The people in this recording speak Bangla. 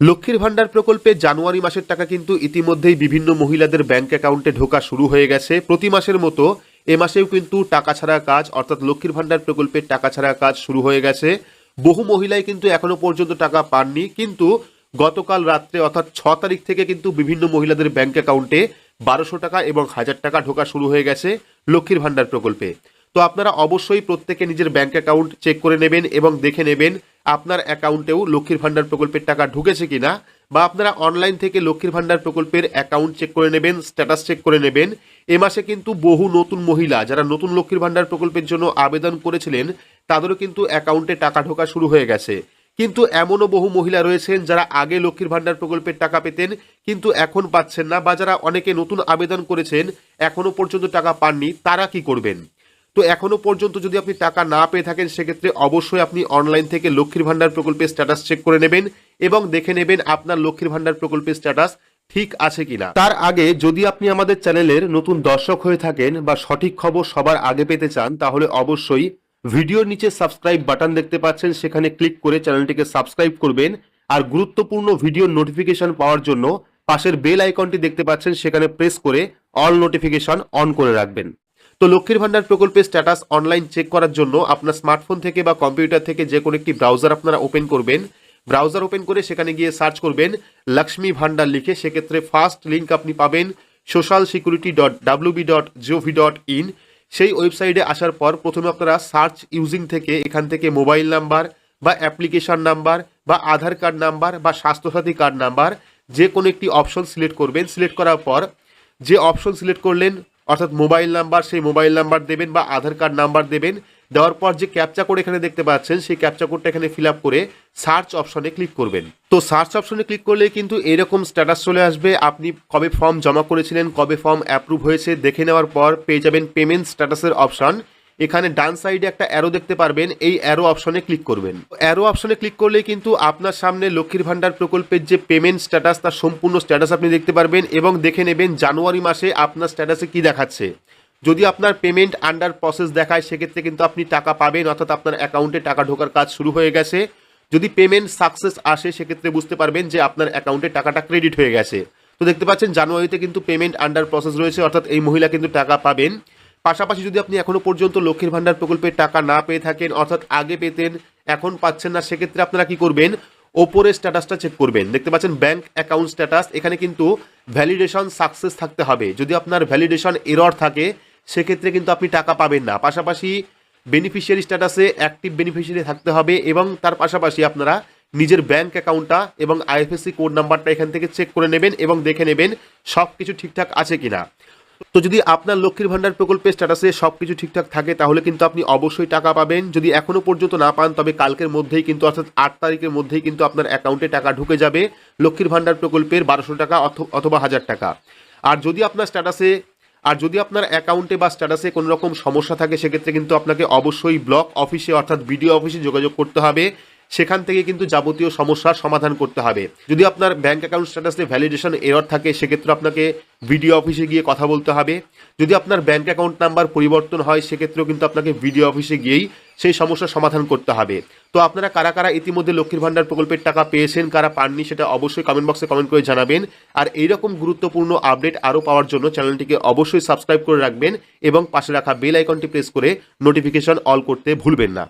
লক্ষ্মীর ভাণ্ডার প্রকল্পে জানুয়ারি মাসের টাকা কিন্তু ইতিমধ্যেই বিভিন্ন মহিলাদের ব্যাংক অ্যাকাউন্টে ঢোকা শুরু হয়ে গেছে। প্রতি মাসের মতো এ মাসেও কিন্তু টাকা ছাড়া কাজ, অর্থাৎ লক্ষ্মীর ভাণ্ডার প্রকল্পের টাকা ছাড়া কাজ শুরু হয়ে গেছে। বহু মহিলাই কিন্তু এখনও পর্যন্ত টাকা পাননি, কিন্তু গতকাল রাত্রে, অর্থাৎ ছ তারিখ থেকে কিন্তু বিভিন্ন মহিলাদের ব্যাংক অ্যাকাউন্টে বারোশো টাকা এবং হাজার টাকা ঢোকা শুরু হয়ে গেছে লক্ষ্মীর ভাণ্ডার প্রকল্পে। তো আপনারা অবশ্যই প্রত্যেকে নিজের ব্যাংক অ্যাকাউন্ট চেক করে নেবেন এবং দেখে নেবেন আপনার অ্যাকাউন্টেও লক্ষ্মীর ভাণ্ডার প্রকল্পের টাকা ঢুকেছে কিনা বা আপনারা অনলাইন থেকে লক্ষ্মীর ভাণ্ডার প্রকল্পের অ্যাকাউন্ট চেক করে নেবেন, স্ট্যাটাস চেক করে নেবেন। এ মাসে কিন্তু বহু নতুন মহিলা যারা নতুন লক্ষ্মীর ভাণ্ডার প্রকল্পের জন্য আবেদন করেছিলেন, তাদেরও কিন্তু অ্যাকাউন্টে টাকা ঢোকা শুরু হয়ে গেছে। কিন্তু এমনও বহু মহিলা রয়েছেন যারা আগে লক্ষ্মীর ভাণ্ডার প্রকল্পের টাকা পেতেন, কিন্তু এখন পাচ্ছেন না বা যারা অনেকে নতুন আবেদন করেছেন, এখনও পর্যন্ত টাকা পাননি, তারা কি করবেন? তো এখনও পর্যন্ত যদি আপনি টাকা না পেয়ে থাকেন, সেক্ষেত্রে অবশ্যই আপনি অনলাইন থেকে লক্ষ্মীর ভাণ্ডার প্রকল্পের স্ট্যাটাস চেক করে নেবেন এবং দেখে নেবেন আপনার লক্ষ্মীর ভাণ্ডার প্রকল্পের স্ট্যাটাস ঠিক আছে কিনা। তার আগে যদি আপনি আমাদের চ্যানেলের নতুন দর্শক হয়ে থাকেন বা সঠিক খবর সবার আগে পেতে চান, তাহলে অবশ্যই ভিডিওর নিচে সাবস্ক্রাইব বাটন দেখতে পাচ্ছেন, সেখানে ক্লিক করে চ্যানেলটিকে সাবস্ক্রাইব করবেন আর গুরুত্বপূর্ণ ভিডিওর নোটিফিকেশন পাওয়ার জন্য পাশের বেল আইকনটি দেখতে পাচ্ছেন, সেখানে প্রেস করে অল নোটিফিকেশন অন করে রাখবেন। তো লক্ষ্মীর ভান্ডার প্রকল্পের স্ট্যাটাস অনলাইন চেক করার জন্য আপনার স্মার্টফোন থেকে বা কম্পিউটার থেকে যে কোনো একটি ব্রাউজার আপনারা ওপেন করবেন। ব্রাউজার ওপেন করে সেখানে গিয়ে সার্চ করবেন লক্ষ্মী ভান্ডার লিখে সেক্ষেত্রে ফার্স্ট লিঙ্ক আপনি পাবেন social security dot WB dot GOV dot in সেই ওয়েবসাইটে আসার পর প্রথমে আপনারা সার্চ ইউজিং থেকে এখান থেকে মোবাইল নাম্বার বা অ্যাপ্লিকেশন নাম্বার বা আধার কার্ড নাম্বার বা স্বাস্থ্যসাথী কার্ড নাম্বার যে কোনো একটি অপশন সিলেক্ট করবেন। সিলেক্ট করার পর যে অপশন সিলেক্ট করলেন অর্থাৎ মোবাইল নাম্বার, সেই মোবাইল নাম্বার দেবেন বা আধার কার্ড নাম্বার দেবেন। দেওয়ার পর যে ক্যাপচা কোড এখানে দেখতে পাচ্ছেন, সেই ক্যাপচা কোডটা এখানে ফিল করে সার্চ অপশনে ক্লিক করবেন। তো সার্চ অপশনে ক্লিক করলে কিন্তু এরকম স্ট্যাটাস চলে আসবে। আপনি কবে ফর্ম জমা করেছিলেন, কবে ফর্ম অ্যাপ্রুভ হয়েছে, দেখে নেওয়ার পর পেয়ে যাবেন পেমেন্ট স্ট্যাটাসের অপশন এখানে ডান সাইডে একটা অ্যারো দেখতে পারবেন, এই অ্যারো অপশনে ক্লিক করবেন। অ্যারো অপশনে ক্লিক করলে কিন্তু আপনার সামনে লক্ষ্মীর ভাণ্ডার প্রকল্পের যে পেমেন্ট স্ট্যাটাস তার সম্পূর্ণ স্ট্যাটাস আপনি দেখতে পারবেন এবং দেখে নেবেন জানুয়ারি মাসে আপনার স্ট্যাটাসে কি দেখাচ্ছে। যদি আপনার পেমেন্ট আন্ডার প্রসেস দেখায়, সেক্ষেত্রে কিন্তু আপনি টাকা পাবেন, অর্থাৎ আপনার অ্যাকাউন্টে টাকা ঢোকার কাজ শুরু হয়ে গেছে। যদি পেমেন্ট সাকসেস আসে, সেক্ষেত্রে বুঝতে পারবেন যে আপনার অ্যাকাউন্টে টাকাটা ক্রেডিট হয়ে গেছে। তো দেখতে পাচ্ছেন, জানুয়ারিতে কিন্তু পেমেন্ট আন্ডার প্রসেস রয়েছে, অর্থাৎ এই মহিলা কিন্তু টাকা পাবেন। পাশাপাশি যদি আপনি এখনও পর্যন্ত লক্ষ্মীর ভাণ্ডার প্রকল্পের টাকা না পেয়ে থাকেন, অর্থাৎ আগে পেতেন, এখন পাচ্ছেন না, সেক্ষেত্রে আপনারা কি করবেন? ওপরে স্ট্যাটাসটা চেক করবেন। দেখতে পাচ্ছেন ব্যাংক অ্যাকাউন্ট স্ট্যাটাস এখানে কিন্তু ভ্যালিডেশন সাকসেস থাকতে হবে। যদি আপনার ভ্যালিডেশন এরর থাকে, সেক্ষেত্রে কিন্তু আপনি টাকা পাবেন না। পাশাপাশি বেনিফিশিয়ারি স্ট্যাটাসে অ্যাক্টিভ বেনিফিশিয়ারি থাকতে হবে এবং তার পাশাপাশি আপনারা নিজের ব্যাংক অ্যাকাউন্টটা এবং আইএফএসসি কোড নাম্বারটা এখান থেকে চেক করে নেবেন এবং দেখে নেবেন সব কিছু ঠিকঠাক আছে কিনা। তো যদি আপনার লক্ষ্মীর ভাণ্ডার প্রকল্পের স্ট্যাটাসে সব কিছু ঠিকঠাক থাকে, তাহলে কিন্তু আপনি অবশ্যই টাকা পাবেন। যদি এখনও পর্যন্ত না পান, তবে কালকের মধ্যেই কিন্তু, অর্থাৎ আট তারিখের মধ্যেই কিন্তু আপনার অ্যাকাউন্টে টাকা ঢুকে যাবে। লক্ষ্মীর ভাণ্ডার প্রকল্পের বারোশো টাকা অথ- অথবা হাজার টাকা। আর যদি আপনার স্ট্যাটাসে আর যদি আপনার অ্যাকাউন্টে বা স্ট্যাটাসে কোনো রকম সমস্যা থাকে, সেক্ষেত্রে কিন্তু আপনাকে অবশ্যই ব্লক অফিসে অর্থাৎ বিডিও অফিসে যোগাযোগ করতে হবে। সেখান থেকে কিন্তু যাবতীয় সমস্যার সমাধান করতে হবে। যদি আপনার ব্যাঙ্ক অ্যাকাউন্ট স্ট্যাটাসে ভ্যালিডেশন এরর থাকে, সেক্ষেত্রে আপনাকে বিডিও অফিসে গিয়ে কথা বলতে হবে। যদি আপনার ব্যাঙ্ক অ্যাকাউন্ট নাম্বার পরিবর্তন হয়, সেক্ষেত্রেও কিন্তু আপনাকে বিডিও অফিসে গিয়েই সেই সমস্যার সমাধান করতে হবে। তো আপনারা কারা কারা ইতিমধ্যে লক্ষ্মীর ভাণ্ডার প্রকল্পের টাকা পেয়েছেন, কারা পাননি, সেটা অবশ্যই কমেন্ট বক্সে কমেন্ট করে জানাবেন। আর এইরকম গুরুত্বপূর্ণ আপডেট আরও পাওয়ার জন্য চ্যানেলটিকে অবশ্যই সাবস্ক্রাইব করে রাখবেন এবং পাশে রাখা বেল আইকনটি প্রেস করে নোটিফিকেশন অল করতে ভুলবেন না।